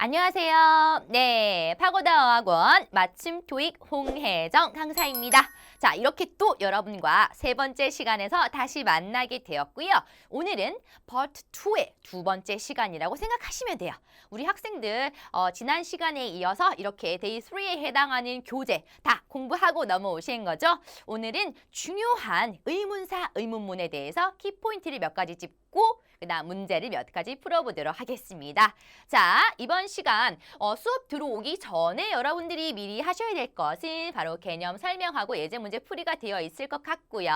안녕하세요. 네, 파고다 어학원 마침 토익 홍혜정 강사입니다. 자, 이렇게 또 여러분과 세 번째 시간에서 다시 만나게 되었고요. 오늘은 part 2의 두 번째 시간이라고 생각하시면 돼요. 우리 학생들 어, 지난 시간에 이어서 이렇게 데이 3에 해당하는 교재 다 공부하고 넘어오신 거죠. 오늘은 중요한 의문사 의문문에 대해서 키포인트를 몇 가지 짚고 그다음 문제를 몇 가지 풀어보도록 하겠습니다. 자, 이번 시간 어, 수업 들어오기 전에 여러분들이 미리 하셔야 될 것은 바로 개념 설명하고 예제 문제 풀이가 되어 있을 것 같고요.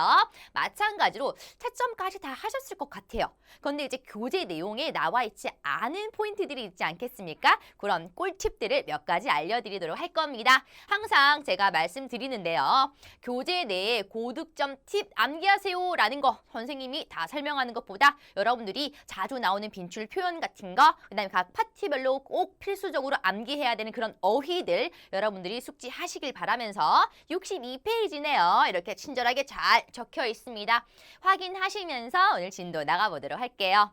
마찬가지로 채점까지 다 하셨을 것 같아요. 그런데 이제 교재 내용에 나와 있지 않은 포인트들이 있지 않겠습니까? 그런 꿀팁들을 몇 가지 알려드리도록 할 겁니다. 항상 제가 말씀드리는데요. 교재 내에 고득점 팁 암기하세요라는 거 선생님이 다 설명하는 것보다 여러분들이 자주 나오는 빈출 표현 같은 거 그다음에 각 파티별로 꼭 필수적으로 암기해야 되는 그런 어휘들 여러분들이 숙지하시길 바라면서 62페이지네요. 이렇게 친절하게 잘 적혀 있습니다. 확인하시면서 오늘 진도 나가보도록 할게요.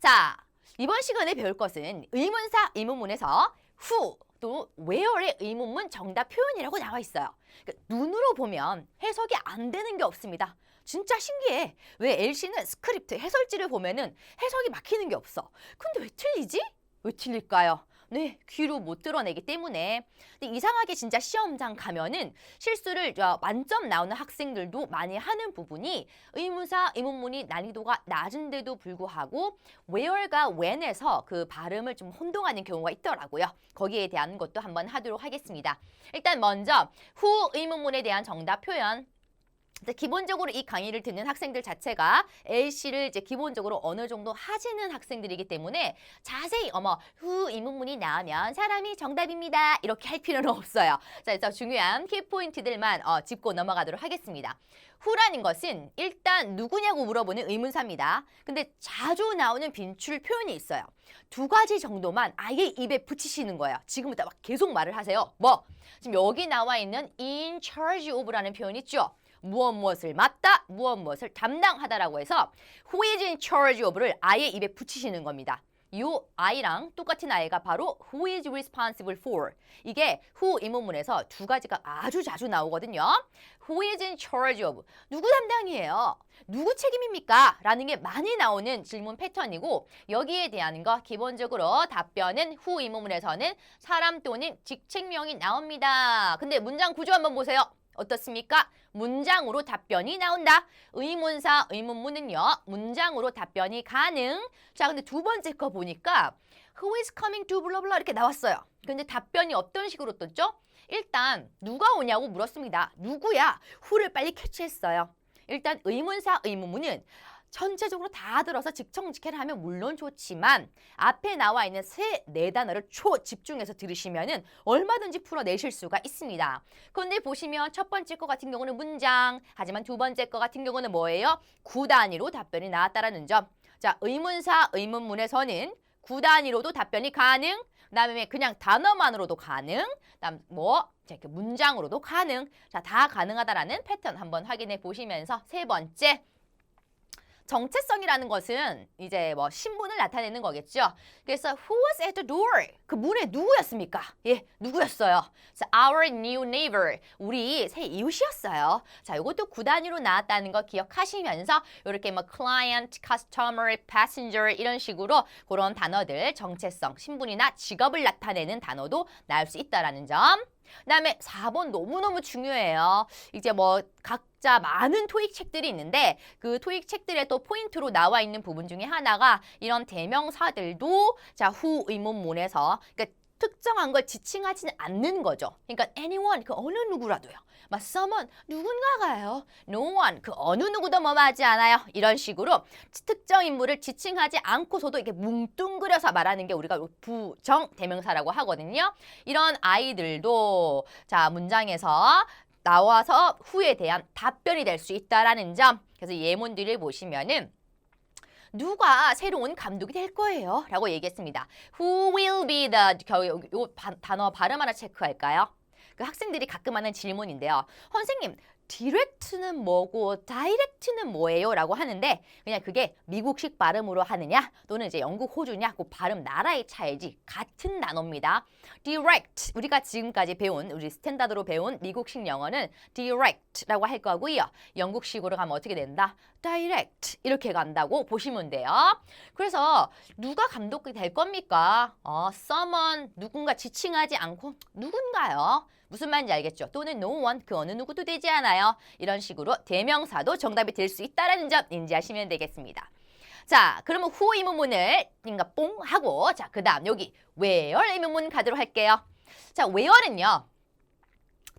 자, 이번 시간에 배울 것은 의문사 의문문에서 who 또 where의 의문문 정답 표현이라고 나와 있어요. 그러니까 눈으로 보면 해석이 안 되는 게 없습니다. 진짜 신기해. 왜 LC는 스크립트 해설지를 보면은 해석이 막히는 게 없어. 근데 왜 틀리지? 왜 틀릴까요? 네, 귀로 못 드러내기 때문에. 근데 이상하게 진짜 시험장 가면은 실수를 어, 만점 나오는 학생들도 많이 하는 부분이 의문사, 의문문이 난이도가 낮은데도 불구하고 where가 when에서 그 발음을 좀 혼동하는 경우가 있더라고요. 거기에 대한 것도 한번 하도록 하겠습니다. 일단 먼저 후 의문문에 대한 정답 표현 기본적으로 이 강의를 듣는 학생들 자체가 LC를 이제 기본적으로 어느 정도 하시는 학생들이기 때문에 자세히 어머 후 의문문이 나오면 사람이 정답입니다 이렇게 할 필요는 없어요. 자, 그래서 중요한 키포인트들만 어, 짚고 넘어가도록 하겠습니다. 후라는 것은 일단 누구냐고 물어보는 의문사입니다. 근데 자주 나오는 빈출 표현이 있어요. 두 가지 정도만 아예 입에 붙이시는 거예요. 지금부터 막 계속 말을 하세요. 뭐? 지금 여기 나와 있는 in charge of라는 표현 있죠? 무엇 무엇을 맡다, 무엇 무엇을 담당하다라고 해서 who is in charge of를 아예 입에 붙이시는 겁니다. 요 I랑 똑같은 I가 바로 who is responsible for. 이게 who 의문문에서 두 가지가 아주 자주 나오거든요. who is in charge of. 누구 담당이에요? 누구 책임입니까? 라는 게 많이 나오는 질문 패턴이고 여기에 대한 거 기본적으로 답변은 who 의문문에서는 사람 또는 직책명이 나옵니다. 근데 문장 구조 한번 보세요. 어떻습니까? 문장으로 답변이 나온다. 의문사, 의문문은요. 문장으로 답변이 가능. 자, 근데 두 번째 거 보니까 who is coming to 블라블라 이렇게 나왔어요. 근데 답변이 어떤 식으로 떴죠? 일단 누가 오냐고 물었습니다. 누구야? who를 빨리 캐치했어요. 일단 의문사, 의문문은 전체적으로 다 들어서 직청직해를 하면 물론 좋지만 앞에 나와 있는 세 네 단어를 초 집중해서 들으시면은 얼마든지 풀어내실 수가 있습니다. 그런데 보시면 첫 번째 거 같은 경우는 문장, 하지만 두 번째 거 같은 경우는 뭐예요? 구 단위로 답변이 나왔다라는 점. 자, 의문사, 의문문에서는 구 단위로도 답변이 가능. 그다음에 그냥 단어만으로도 가능. 그다음 뭐 자, 이렇게 문장으로도 가능. 자, 다 가능하다라는 패턴 한번 확인해 보시면서 세 번째 정체성이라는 것은 이제 뭐 신분을 나타내는 거겠죠. 그래서 who was at the door? 그 문에 누구였습니까? 예, 누구였어요? 자, our new neighbor. 우리 새 이웃이었어요. 자, 이것도 구 단위로 나왔다는 거 기억하시면서 이렇게 뭐 client, customer, passenger 이런 식으로 그런 단어들 정체성, 신분이나 직업을 나타내는 단어도 나올 수 있다라는 점. 그다음에 4번 너무너무 중요해요. 이제 뭐 각자 많은 토익 책들이 있는데 그 토익 책들의 또 포인트로 나와 있는 부분 중에 하나가 이런 대명사들도 자, 후 의문문에서 그러니까 특정한 걸 지칭하지는 않는 거죠. 그러니까 anyone 그 어느 누구라도요. 막 someone 누군가가요. no one 그 어느 누구도 뭐하지 않아요. 이런 식으로 특정 인물을 지칭하지 않고서도 이렇게 뭉뚱그려서 말하는 게 우리가 부정 대명사라고 하거든요. 이런 아이들도 자 문장에서 나와서 후에 대한 답변이 될 수 있다라는 점. 그래서 예문들을 보시면은 누가 새로운 감독이 될 거예요. 라고 얘기했습니다. Who will be the 겨, 요, 요 바, 단어 발음 하나 체크할까요? 그 학생들이 가끔 하는 질문인데요. 선생님, 디렉트는 뭐고 다이렉트는 뭐예요? 라고 하는데 그냥 그게 미국식 발음으로 하느냐 또는 이제 영국, 호주냐 그 발음 나라의 차이지 같은 단어입니다. direct 우리가 지금까지 배운 우리 스탠다드로 배운 미국식 영어는 direct라고 할 거고요. 영국식으로 가면 어떻게 된다? direct 이렇게 간다고 보시면 돼요. 그래서 누가 감독이 될 겁니까? 어, someone 누군가 지칭하지 않고 누군가요? 무슨 말인지 알겠죠? 또는 no one 그 어느 누구도 되지 않아요. 이런 식으로 대명사도 정답이 될 수 있다라는 점 인지하시면 되겠습니다. 자, 그러면 who 의문문을 그러니까 뽕 하고 자, 그다음 여기 where 의문문 가도록 할게요. 자, where는요.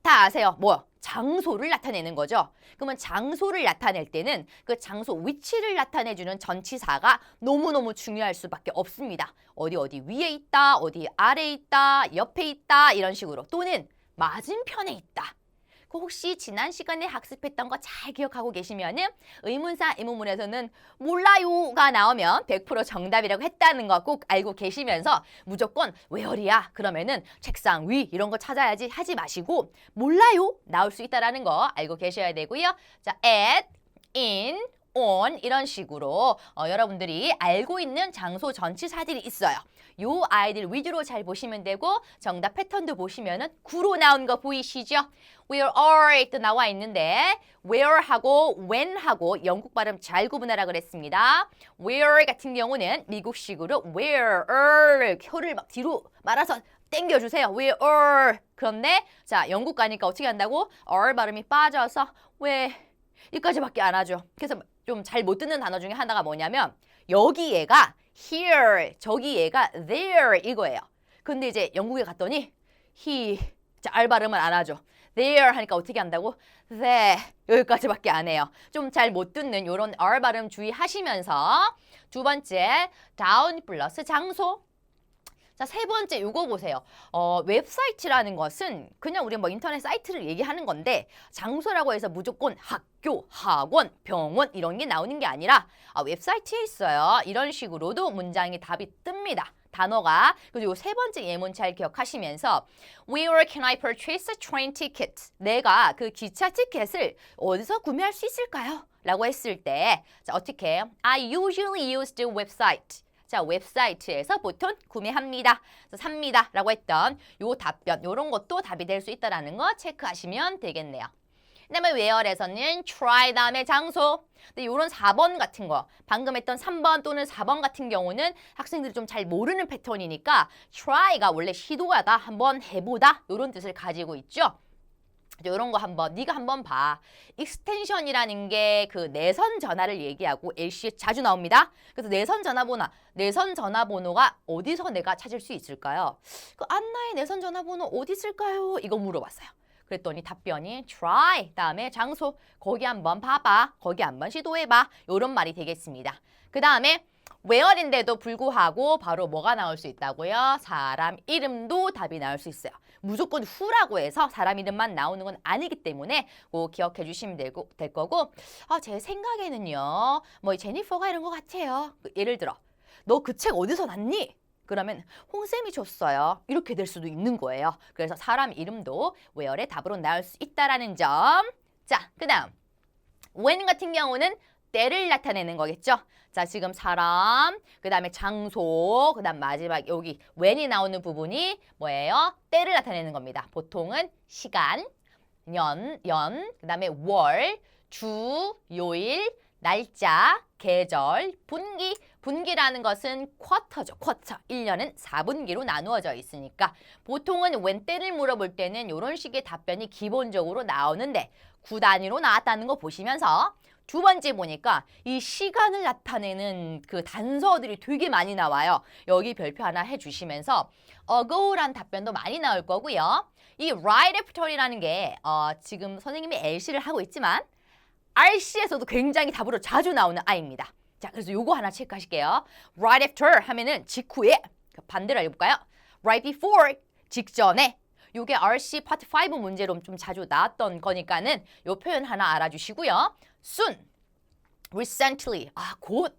다 아세요. 뭐? 장소를 나타내는 거죠. 그러면 장소를 나타낼 때는 그 장소 위치를 나타내주는 전치사가 너무너무 중요할 수밖에 없습니다. 어디 어디 위에 있다, 어디 아래에 있다, 옆에 있다 이런 식으로 또는 맞은편에 있다. 그 혹시 지난 시간에 학습했던 거 잘 기억하고 계시면은 의문사 의문문에서는 몰라요가 나오면 100% 정답이라고 했다는 거 꼭 알고 계시면서 무조건 웨어리야 그러면은 책상 위 이런 거 찾아야지 하지 마시고 몰라요 나올 수 있다라는 거 알고 계셔야 되고요. 자, at, in, on 이런 식으로 어, 여러분들이 알고 있는 장소 전치사들이 있어요. 요 아이들 위주로 잘 보시면 되고 정답 패턴도 보시면은 구로 나온 거 보이시죠? Where are 또 나와 있는데 where하고 when하고 영국 발음 잘 구분하라 그랬습니다. where 같은 경우는 미국식으로 where 혀를 막 뒤로 말아서 땡겨주세요. where 그런데 자 영국 가니까 어떻게 한다고? r 발음이 빠져서 왜 여기까지밖에 안 하죠. 그래서 좀 잘 못 듣는 단어 중에 하나가 뭐냐면 여기 얘가 here, 저기 얘가 there 이거예요. 근데 이제 영국에 갔더니 he, 자, 알 발음을 안 하죠. there 하니까 어떻게 한다고? there 여기까지밖에 안 해요. 좀 잘 못 듣는 이런 r 발음 주의하시면서 두 번째 down 플러스 장소 자, 세 번째 요거 보세요. 어, 웹사이트라는 것은 그냥 우리 뭐 인터넷 사이트를 얘기하는 건데 장소라고 해서 무조건 학교, 학원, 병원 이런 게 나오는 게 아니라 아, 웹사이트에 있어요. 이런 식으로도 문장이 답이 뜹니다. 단어가 그리고 세 번째 예문 잘 기억하시면서 Where can I purchase a train ticket? 내가 그 기차 티켓을 어디서 구매할 수 있을까요? 라고 했을 때 자, 어떻게 I usually use the website 자, 웹사이트에서 보통 구매합니다. 삽니다. 라고 했던 요 답변, 요런 것도 답이 될 수 있다라는 거 체크하시면 되겠네요. 그다음에 where에서는 try 다음에 장소. 근데 요런 4번 같은 거, 방금 했던 3번 또는 4번 같은 경우는 학생들이 좀 잘 모르는 패턴이니까 try가 원래 시도하다, 한번 해보다 요런 뜻을 가지고 있죠. 이런 거 한번 네가 한번 봐. 익스텐션이라는 게 그 내선 전화를 얘기하고 LC에 자주 나옵니다. 그래서 내선 전화번호, 내선 전화번호가 어디서 내가 찾을 수 있을까요? 그 안나의 내선 전화번호 어디 있을까요? 이거 물어봤어요. 그랬더니 답변이 try 다음에 장소 거기 한번 봐봐 거기 한번 시도해봐 요런 말이 되겠습니다. 그 다음에 where인데도 불구하고 바로 뭐가 나올 수 있다고요? 사람 이름도 답이 나올 수 있어요. 무조건 who라고 해서 사람 이름만 나오는 건 아니기 때문에 꼭 기억해 주시면 되고, 될 거고 아, 제 생각에는요 뭐 제니퍼가 이런 것 같아요. 그 예를 들어 너 그 책 어디서 났니? 그러면 홍쌤이 줬어요. 이렇게 될 수도 있는 거예요. 그래서 사람 이름도 where의 답으로 나올 수 있다라는 점. 자, 그 다음 when 같은 경우는 때를 나타내는 거겠죠. 자, 지금 사람, 그 다음에 장소, 그 다음 마지막 여기 when이 나오는 부분이 뭐예요? 때를 나타내는 겁니다. 보통은 시간, 년, 연, 그 다음에 월, 주, 요일, 날짜, 계절, 분기. 분기라는 것은 쿼터죠. 쿼터. 1년은 4분기로 나누어져 있으니까 보통은 when 때를 물어볼 때는 이런 식의 답변이 기본적으로 나오는데 구 단위로 나왔다는 거 보시면서 두 번째 보니까 이 시간을 나타내는 그 단서들이 되게 많이 나와요. 여기 별표 하나 해주시면서 ago란 답변도 많이 나올 거고요. 이 right after이라는 게 어, 지금 선생님이 LC를 하고 있지만 RC에서도 굉장히 답으로 자주 나오는 아이입니다. 자, 그래서 요거 하나 체크하실게요. Right after 하면은 직후에 반대로 해볼까요? Right before 직전에 요게 RC 파트 5 문제로 좀 자주 나왔던 거니까는 요 표현 하나 알아주시고요. soon, recently, 아, 곧,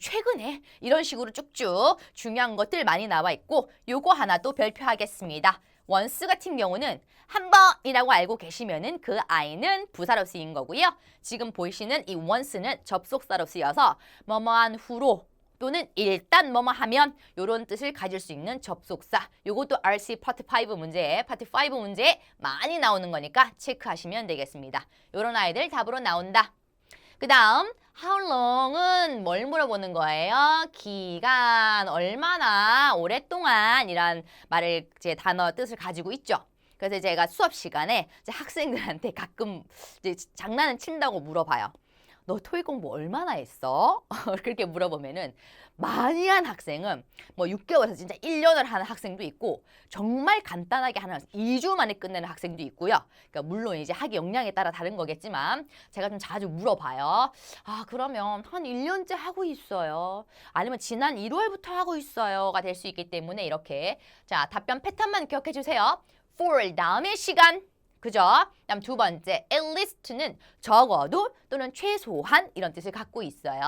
최근에 이런 식으로 쭉쭉 중요한 것들 많이 나와 있고 요거 하나 또 별표하겠습니다. once 같은 경우는 한 번이라고 알고 계시면은 그 아이는 부사로 쓰인 거고요. 지금 보이시는 이 once는 접속사로 쓰여서 뭐뭐한 후로 또는 일단 뭐뭐 하면 이런 뜻을 가질 수 있는 접속사. 요것도 RC 파트 5 문제에 파트 5 문제에 많이 나오는 거니까 체크하시면 되겠습니다. 요런 아이들 답으로 나온다. 그 다음 how long은 뭘 물어보는 거예요? 기간 얼마나 오랫동안 이란 말을 이제 단어 뜻을 가지고 있죠. 그래서 제가 수업 시간에 학생들한테 가끔 장난을 친다고 물어봐요. 너 토익 공부 얼마나 했어? 그렇게 물어보면은 많이 한 학생은 뭐 6개월에서 진짜 1년을 하는 학생도 있고 정말 간단하게 하는 학생, 2주 만에 끝내는 학생도 있고요. 그러니까 물론 이제 학위 역량에 따라 다른 거겠지만 제가 좀 자주 물어봐요. 아, 그러면 한 1년째 하고 있어요. 아니면 지난 1월부터 하고 있어요가 될 수 있기 때문에 이렇게 자, 답변 패턴만 기억해 주세요. for 다음에 시간 그죠? 다음 두 번째, at least는 적어도 또는 최소한 이런 뜻을 갖고 있어요.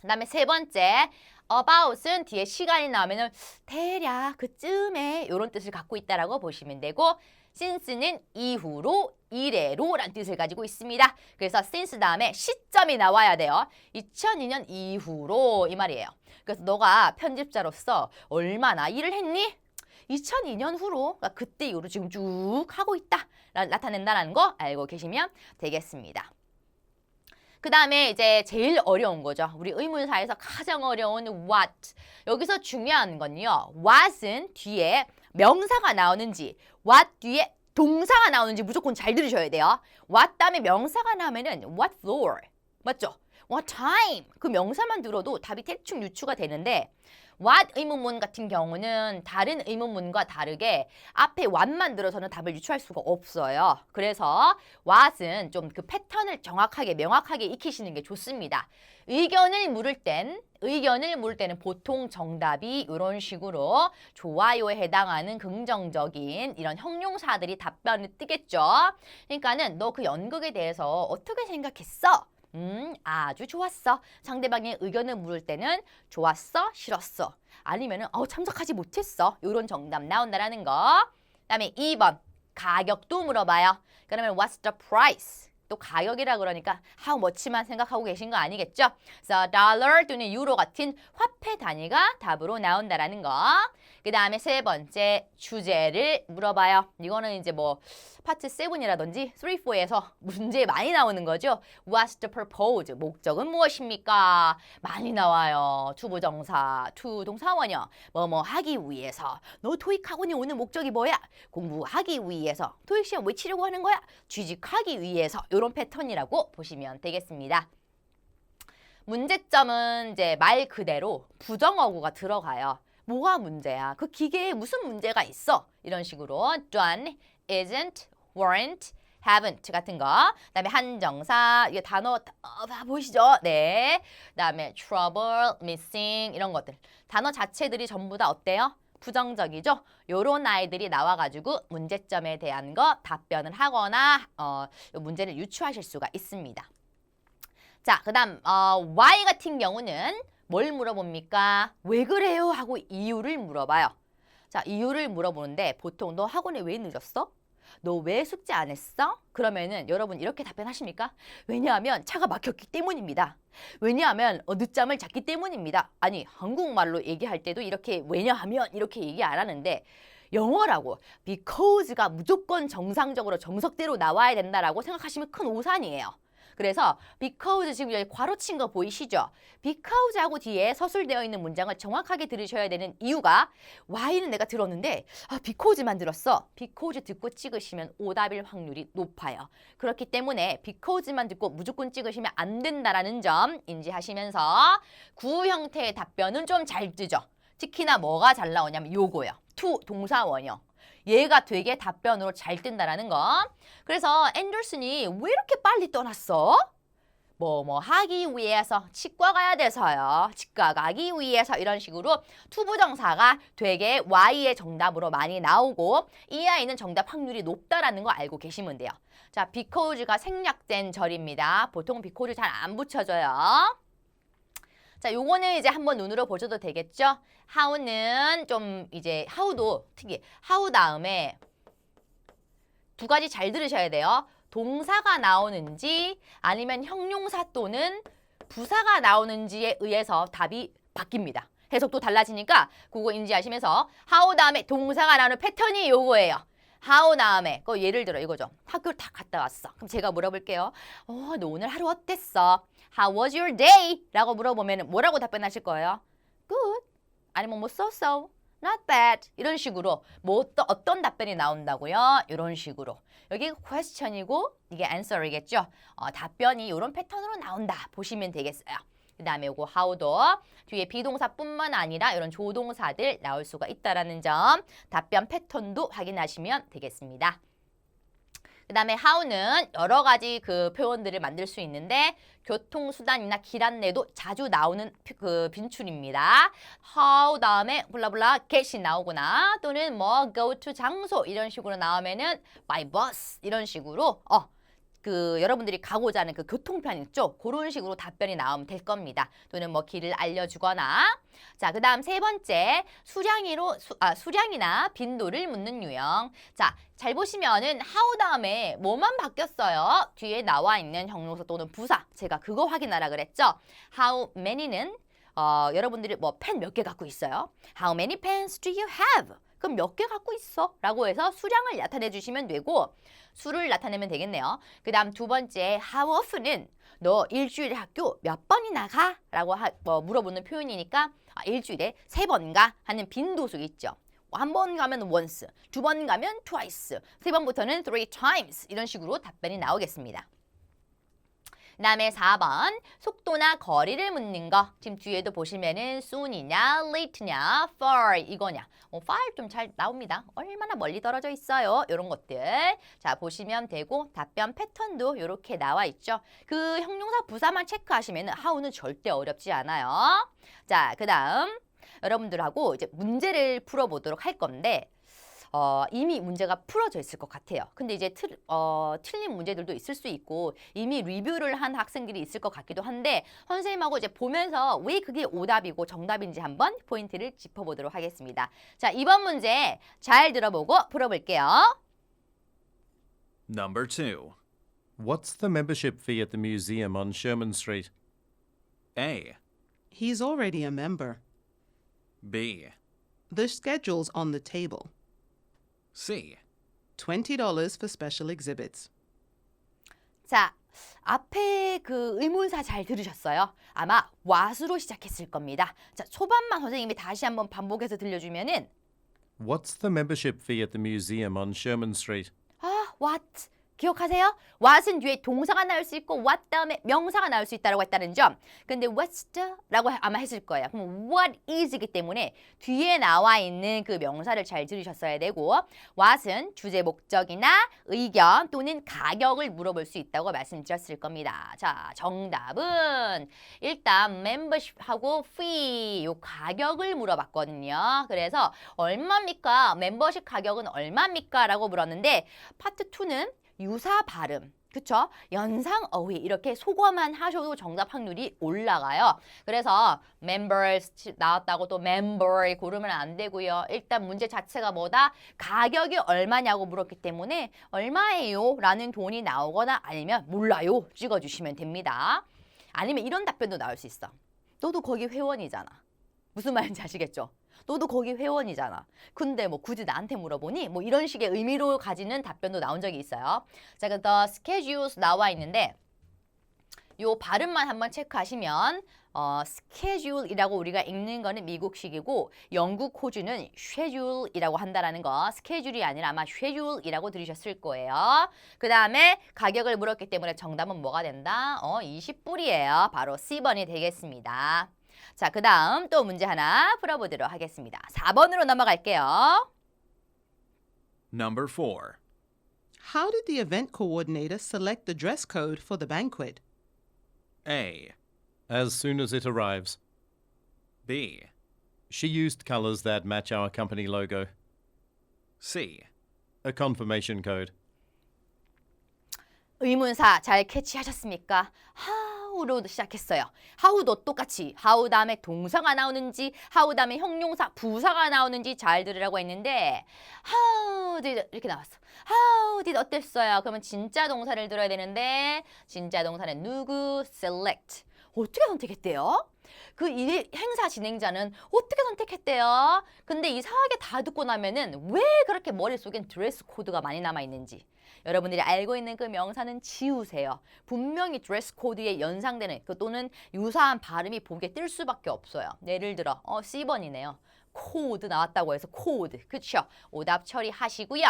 그 다음에 세 번째, about은 뒤에 시간이 나오면은 대략 그쯤에 이런 뜻을 갖고 있다라고 보시면 되고 since는 이후로 이래로 란 뜻을 가지고 있습니다. 그래서 since 다음에 시점이 나와야 돼요. 2002년 이후로 이 말이에요. 그래서 너가 편집자로서 얼마나 일을 했니? 2002년 후로 그러니까 그때 이후로 지금 쭉 하고 있다 나타낸다는 거 알고 계시면 되겠습니다. 그 다음에 이제 제일 어려운 거죠. 우리 의문사에서 가장 어려운 what. 여기서 중요한 건요. what은 뒤에 명사가 나오는지 what 뒤에 동사가 나오는지 무조건 잘 들으셔야 돼요. what 다음에 명사가 나오면은 what for 맞죠? what time 그 명사만 들어도 답이 대충 유추가 되는데 what 의문문 같은 경우는 다른 의문문과 다르게 앞에 what만 들어서는 답을 유추할 수가 없어요. 그래서 what은 좀 그 패턴을 정확하게 명확하게 익히시는 게 좋습니다. 의견을 물을 땐 의견을 물을 때는 보통 정답이 이런 식으로 좋아요에 해당하는 긍정적인 이런 형용사들이 답변을 뜨겠죠. 그러니까는 너 그 연극에 대해서 어떻게 생각했어? 음, 아주 좋았어. 상대방의 의견을 물을 때는 좋았어, 싫었어. 아니면은 어, 참석하지 못했어. 이런 정답 나온다라는 거. 그다음에 2번 가격도 물어봐요. 그러면 what's the price? 또 가격이라 그러니까 how much만 생각하고 계신 거 아니겠죠? 그래서 dollar 또는 유로 같은 화폐 단위가 답으로 나온다라는 거. 그 다음에 세 번째 주제를 물어봐요. 이거는 이제 뭐 파트 7이라든지 3, 4에서 문제 많이 나오는 거죠. What's the purpose? 목적은 무엇입니까? 많이 나와요. 투부정사, 투동사원형. 뭐뭐 하기 위해서. 너 토익 학원에 오는 목적이 뭐야? 공부하기 위해서. 토익 시험 왜 치려고 하는 거야? 취직하기 위해서. 이런 패턴이라고 보시면 되겠습니다. 문제점은 이제 말 그대로 부정어구가 들어가요. 뭐가 문제야? 그 기계에 무슨 문제가 있어? 이런 식으로 done, isn't, weren't, haven't 같은 거. 그다음에 한정사 이게 단어 어, 다 보이시죠? 네. 그다음에 trouble, missing 이런 것들. 단어 자체들이 전부 다 어때요? 부정적이죠. 요런 아이들이 나와가지고 문제점에 대한 거 답변을 하거나 어, 요 문제를 유추하실 수가 있습니다. 자, 그 다음 어, Y 같은 경우는 뭘 물어봅니까? 왜 그래요? 하고 이유를 물어봐요. 자, 이유를 물어보는데 보통 너 학원에 왜 늦었어? 너 왜 숙제 안 했어? 그러면은 여러분 이렇게 답변하십니까? 왜냐하면 차가 막혔기 때문입니다. 왜냐하면 어, 늦잠을 잤기 때문입니다. 아니 한국말로 얘기할 때도 이렇게 왜냐하면 이렇게 얘기 안 하는데 영어라고 because가 무조건 정상적으로 정석대로 나와야 된다라고 생각하시면 큰 오산이에요. 그래서 because 지금 여기 괄호 친 거 보이시죠? because하고 뒤에 서술되어 있는 문장을 정확하게 들으셔야 되는 이유가 why는 내가 들었는데 아, because만 들었어. because 듣고 찍으시면 오답일 확률이 높아요. 그렇기 때문에 because만 듣고 무조건 찍으시면 안 된다라는 점 인지하시면서 구 형태의 답변은 좀 잘 뜨죠. 특히나 뭐가 잘 나오냐면 요거요. to 동사 원형. 얘가 되게 답변으로 잘 뜬다라는 거. 그래서 앤더슨이 왜 이렇게 빨리 떠났어? 뭐뭐 하기 위해서 치과 가야 돼서요. 치과 가기 위해서 이런 식으로 투부정사가 되게 Y의 정답으로 많이 나오고 이 아이는 정답 확률이 높다라는 거 알고 계시면 돼요. 자, because가 생략된 절입니다. 보통 because 잘 안 붙여져요. 자, 요거는 이제 한번 눈으로 보셔도 되겠죠? how는 좀 이제 how도 특이. how 다음에 두 가지 잘 들으셔야 돼요. 동사가 나오는지 아니면 형용사 또는 부사가 나오는지에 의해서 답이 바뀝니다. 해석도 달라지니까 그거 인지하시면서 how 다음에 동사가 나오는 패턴이 요거예요. how 다음에 그 예를 들어 이거죠. 학교를 다 갔다 왔어. 그럼 제가 물어볼게요. 어, 너 오늘 하루 어땠어? How was your day? 라고 물어보면 뭐라고 답변하실 거예요? Good. 아니면 뭐 so so. Not bad. 이런 식으로 뭐 어떤, 어떤 답변이 나온다고요? 이런 식으로. 여기 question이고 이게 answer이겠죠? 어, 답변이 이런 패턴으로 나온다. 보시면 되겠어요. 그 다음에 요거 how도 뒤에 비동사뿐만 아니라 이런 조동사들 나올 수가 있다라는 점 답변 패턴도 확인하시면 되겠습니다. 그 다음에 how는 여러 가지 그 표현들을 만들 수 있는데 교통수단이나 길 안내도 자주 나오는 피- 그 빈출입니다. how 다음에 블라블라 get이 나오거나 또는 뭐 go to 장소 이런 식으로 나오면은 by bus 이런 식으로 어. 그 여러분들이 가고자 하는 그 교통편 있죠? 그런 식으로 답변이 나오면 될 겁니다. 또는 뭐 길을 알려주거나 자, 그 다음 세 번째 수량이로 수, 아, 수량이나 빈도를 묻는 유형. 자, 잘 보시면은 how 다음에 뭐만 바뀌었어요? 뒤에 나와 있는 형용사 또는 부사. 제가 그거 확인하라 그랬죠? How many는 어, 여러분들이 뭐 펜 몇 개 갖고 있어요? How many pens do you have? 그럼 몇 개 갖고 있어? 라고 해서 수량을 나타내 주시면 되고 수를 나타내면 되겠네요. 그 다음 두 번째 how often은 너 일주일에 학교 몇 번이나 가? 라고 하, 뭐 물어보는 표현이니까 아, 일주일에 세 번 가? 하는 빈도수 있죠. 한번 가면 once, 두 번 가면 twice, 세 번부터는 three times 이런 식으로 답변이 나오겠습니다. 그 다음에 4번 속도나 거리를 묻는 거. 지금 뒤에도 보시면은 soon이냐 late냐 far 이거냐. 어, far 좀 잘 나옵니다. 얼마나 멀리 떨어져 있어요? 이런 것들. 자 보시면 되고 답변 패턴도 이렇게 나와 있죠. 그 형용사 부사만 체크하시면 은 how는 절대 어렵지 않아요. 자 그 다음 여러분들하고 이제 문제를 풀어보도록 할 건데 어, 이미 문제가 풀어져 있을 것 같아요. 근데 이제 틀, 어, 틀린 문제들도 있을 수 있고 이미 리뷰를 한 학생들이 있을 것 같기도 한데 선생님하고 이제 보면서 왜 그게 오답이고 정답인지 한번 포인트를 짚어보도록 하겠습니다. 자, 이번 문제 잘 들어보고 풀어볼게요. Number 2. What's the membership fee at the museum on Sherman Street? A. He's already a member. B. The schedule's on the table. C. $20 for special exhibits. 자, 앞에 그 의문사 잘 들으셨어요? 아마 what으로 시작했을 겁니다. 자, 초반만 선생님이 다시 한번 반복해서 들려주면은 What's the membership fee at the museum on Sherman Street? 아, what 기억하세요? what은 뒤에 동사가 나올 수 있고 what 다음에 명사가 나올 수 있다고 했다는 점. 근데 what's the?라고 아마 했을 거예요. 그럼 what is이기 때문에 뒤에 나와 있는 그 명사를 잘 들으셨어야 되고 what은 주제 목적이나 의견 또는 가격을 물어볼 수 있다고 말씀드렸을 겁니다. 자, 정답은 일단 membership하고 fee 요 가격을 물어봤거든요. 그래서 얼마입니까? 멤버십 가격은 얼마입니까? 라고 물었는데 파트 2는 유사 발음 그쵸? 연상 어휘 이렇게 소거만 하셔도 정답 확률이 올라가요. 그래서 members 나왔다고 또 member 고르면 안 되고요. 일단 문제 자체가 뭐다? 가격이 얼마냐고 물었기 때문에 얼마예요? 라는 돈이 나오거나 아니면 몰라요 찍어주시면 됩니다. 아니면 이런 답변도 나올 수 있어. 너도 거기 회원이잖아. 무슨 말인지 아시겠죠? 너도 거기 회원이잖아. 근데 뭐 굳이 나한테 물어보니 뭐 이런 식의 의미로 가지는 답변도 나온 적이 있어요. 자, 그 the schedules 나와 있는데 요 발음만 한번 체크하시면 어, schedule이라고 우리가 읽는 거는 미국식이고 영국 호주는 schedule이라고 한다라는 거 스케줄이 아니라 아마 schedule이라고 들으셨을 거예요. 그 다음에 가격을 물었기 때문에 정답은 뭐가 된다? 어, 20불이에요. 바로 C번이 되겠습니다. 자, 그 다음 또 문제 하나 풀어보도록 하겠습니다. 4번으로 넘어갈게요. Number 4. How did the event coordinator select the dress code for the banquet? A. As soon as it arrives. B. She used colors that match our company logo. C. A confirmation code. 의문사 잘 캐치하셨습니까? 하, how로 시작했어요. how도 똑같이 how 다음에 동사가 나오는지 how 다음에 형용사, 부사가 나오는지 잘 들으라고 했는데 how did 이렇게 나왔어. how did 어땠어요? 그러면 진짜 동사를 들어야 되는데 진짜 동사는 누구? select. 어떻게 선택했대요? 그이 행사 진행자는 어떻게 선택했대요? 근데 이상하게 다 듣고 나면은 왜 그렇게 머릿속엔 드레스 코드가 많이 남아 있는지 여러분들이 알고 있는 그 명사는 지우세요. 분명히 드레스 코드에 연상되는 그 또는 유사한 발음이 보기에 뜰 수밖에 없어요. 예를 들어 어 C번이네요. 코드 나왔다고 해서 코드 그쵸? 오답 처리하시고요.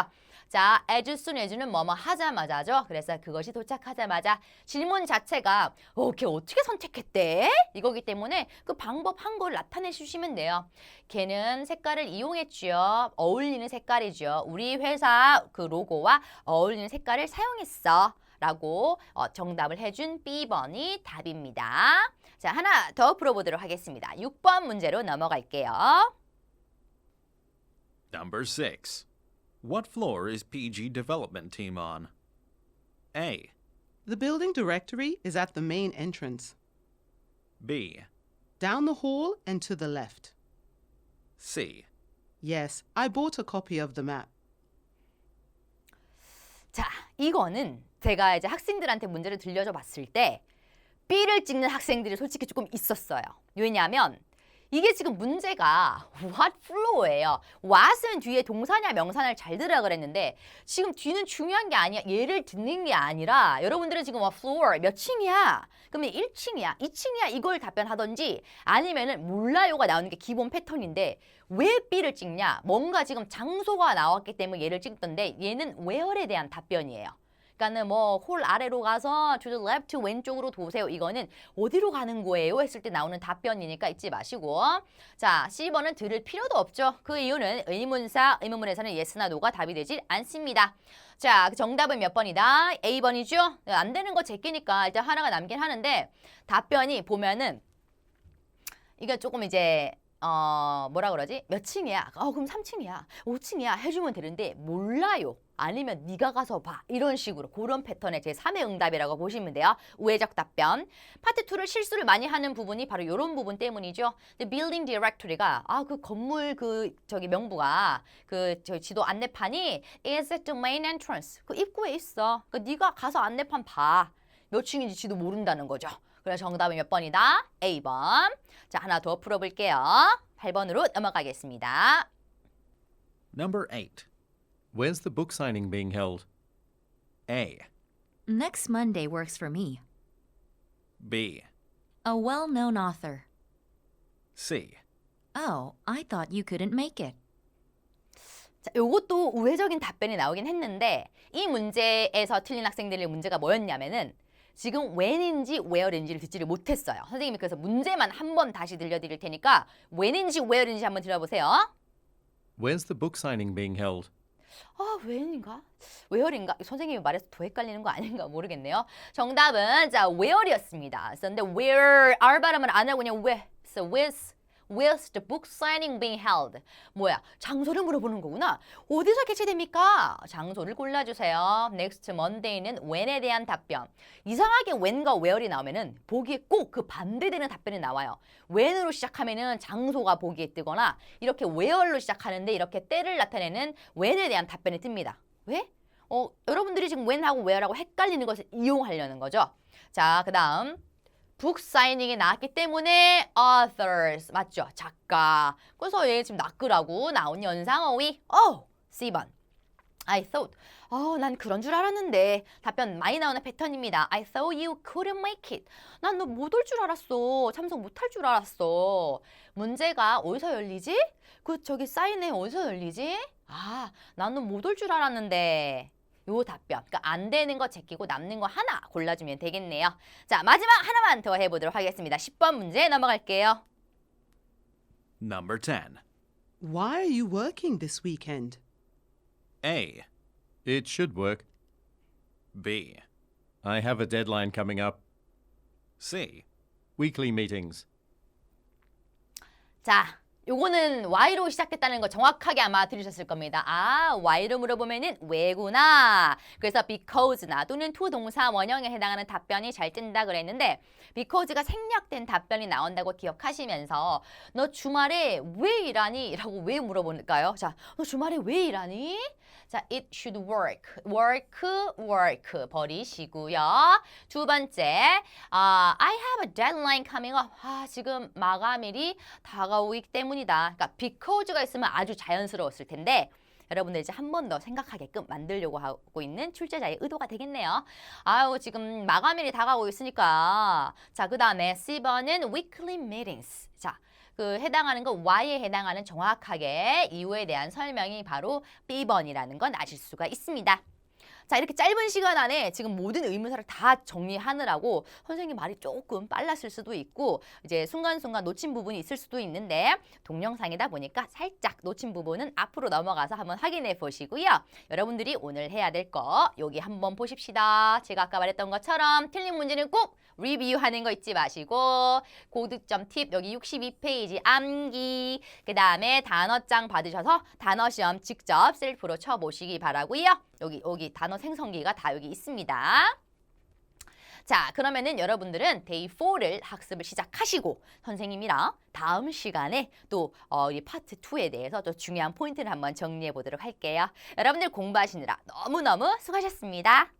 자, as soon as는 뭐뭐 하자마자죠. 그래서 그것이 도착하자마자 질문 자체가 어, 걔 어떻게 선택했대? 이거기 때문에 그 방법 한 걸 나타내 주시면 돼요. 걔는 색깔을 이용했죠. 어울리는 색깔이죠. 우리 회사 그 로고와 어울리는 색깔을 사용했어. 라고 어, 정답을 해준 B번이 답입니다. 자, 하나 더 풀어보도록 하겠습니다. 6번 문제로 넘어갈게요. Number 6. What floor is PG Development Team on? A, The building directory is at the main entrance. B, Down the hall and to the left. C. Yes, I bought a copy of the map. 자, 이거는 제가 이제 학생들한테 문제를 들려줘 봤을 때 B를 찍는 학생들이 솔직히 조금 있었어요. 왜냐하면 이게 지금 문제가 what flow예요. what은 뒤에 동사냐 명사냐를 잘 들으라 그랬는데 지금 뒤는 중요한 게 아니야. 얘를 듣는 게 아니라 여러분들은 지금 what floor 몇 층이야? 그러면 1층이야, 2층이야 이걸 답변하던지 아니면은 몰라요가 나오는 게 기본 패턴인데 왜 B를 찍냐? 뭔가 지금 장소가 나왔기 때문에 얘를 찍던데 얘는 where에 대한 답변이에요. 그러니까는 뭐 홀 아래로 가서 to the left 왼쪽으로 도세요. 이거는 어디로 가는 거예요? 했을 때 나오는 답변이니까 잊지 마시고. 자, C번은 들을 필요도 없죠. 그 이유는 의문사, 의문문에서는 yes나 no가 답이 되질 않습니다. 자, 그 정답은 몇 번이다? A번이죠? 안 되는 거 제끼니까 일단 하나가 남긴 하는데 답변이 보면은 이게 조금 이제 어 뭐라 그러지? 몇 층이야? 어 그럼 3층이야. 5층이야. 해주면 되는데 몰라요. 아니면 네가 가서 봐. 이런 식으로 그런 패턴의 제 3의 응답이라고 보시면 돼요. 우회적 답변. 파트 2를 실수를 많이 하는 부분이 바로 이런 부분 때문이죠. 근데 building directory가 아 그 건물 그 저기 명부가 그 저 지도 안내판이 is at the main entrance. 그 입구에 있어. 그 네가 가서 안내판 봐. 몇 층인지 지도 모른다는 거죠. 그래서 정답은 몇 번이다? A번. 자, 하나 더 풀어볼게요. 8번으로 넘어가겠습니다. Number 8. When's the book signing being held? A, Next Monday works for me. B, A well known author. C. Oh, I thought you couldn't make it. 자, 요것도 우회적인 답변이 나오긴 했는데 이 문제에서 틀린 학생들의 문제가 뭐였냐면은 지금 when인지 where인지를 듣지를 못했어요. 선생님이 그래서 문제만 한 번 다시 들려드릴 테니까 when인지 where인지 한번 들어보세요. When's the book signing being held? 아, when인가? where인가? 선생님이 말해서 더 헷갈리는 거 아닌가 모르겠네요. 정답은 자, where이었습니다. 그런데 where R 발음을 안 하고 그냥 where. So with Where's the book signing being held? 뭐야? 장소를 물어보는 거구나. 어디서 개최됩니까? 장소를 골라주세요. Next Monday는 when에 대한 답변. 이상하게 when과 where이 나오면은 보기에 꼭 그 반대되는 답변이 나와요. when으로 시작하면은 장소가 보기에 뜨거나 이렇게 where로 시작하는데 이렇게 때를 나타내는 when에 대한 답변이 뜹니다. 왜? 어, 여러분들이 지금 when하고 where하고 헷갈리는 것을 이용하려는 거죠. 자, 그 다음. 북 사이닝이 나왔기 때문에 authors 맞죠? 작가. 그래서 얘 지금 낚으라고 나온 연상어휘. 어, C번. I thought. 어, 난 그런 줄 알았는데. 답변 많이 나오는 패턴입니다. I thought you couldn't make it. 난 너 못 올 줄 알았어. 참석 못 할 줄 알았어. 문제가 어디서 열리지? 그 저기 사인회 어디서 열리지? 아, 나는 못올 줄 알았는데. 요 답변. 그러니까 안 되는 거 제끼고 남는 거 하나 골라주면 되겠네요. 자, 마지막 하나만 더 해보도록 하겠습니다. 10번 문제 넘어갈게요. Number 10. Why are you working this weekend? A, It should work. B, I have a deadline coming up. C. Weekly meetings. 자, 요거는 why로 시작됐다는 거 정확하게 아마 들으셨을 겁니다. 아, why로 물어보면은 왜구나. 그래서 because나 또는 to 동사 원형에 해당하는 답변이 잘 뜬다 그랬는데 because가 생략된 답변이 나온다고 기억하시면서 너 주말에 왜 일하니? 라고 왜 물어볼까요? 자, 너 주말에 왜 일하니? 자, it should work. work, work 버리시고요. 두 번째, 아, I have a deadline coming up. 아, 지금 마감일이 다가오기 때문이다. 그러니까 because가 있으면 아주 자연스러웠을 텐데 여러분들 이제 한 번 더 생각하게끔 만들려고 하고 있는 출제자의 의도가 되겠네요. 아유, 지금 마감일이 다가오고 있으니까. 자, 그 다음에 C번은 weekly meetings. 자, 그 해당하는 거 Y에 해당하는 정확하게 이유에 대한 설명이 바로 B번이라는 건 아실 수가 있습니다. 자, 이렇게 짧은 시간 안에 지금 모든 의문사를 다 정리하느라고 선생님 말이 조금 빨랐을 수도 있고 이제 순간순간 놓친 부분이 있을 수도 있는데 동영상이다 보니까 살짝 놓친 부분은 앞으로 넘어가서 한번 확인해 보시고요. 여러분들이 오늘 해야 될 거 여기 한번 보십시다. 제가 아까 말했던 것처럼 틀린 문제는 꼭 리뷰하는 거 잊지 마시고 고득점 팁 여기 62페이지 암기 그 다음에 단어장 받으셔서 단어 시험 직접 셀프로 쳐보시기 바라고요. 여기 여기 단어 생성기가 다 여기 있습니다. 자, 그러면은 여러분들은 데이 4를 학습을 시작하시고 선생님이랑 다음 시간에 또 어, 이 파트 2에 대해서 또 중요한 포인트를 한번 정리해 보도록 할게요. 여러분들 공부하시느라 너무너무 수고하셨습니다.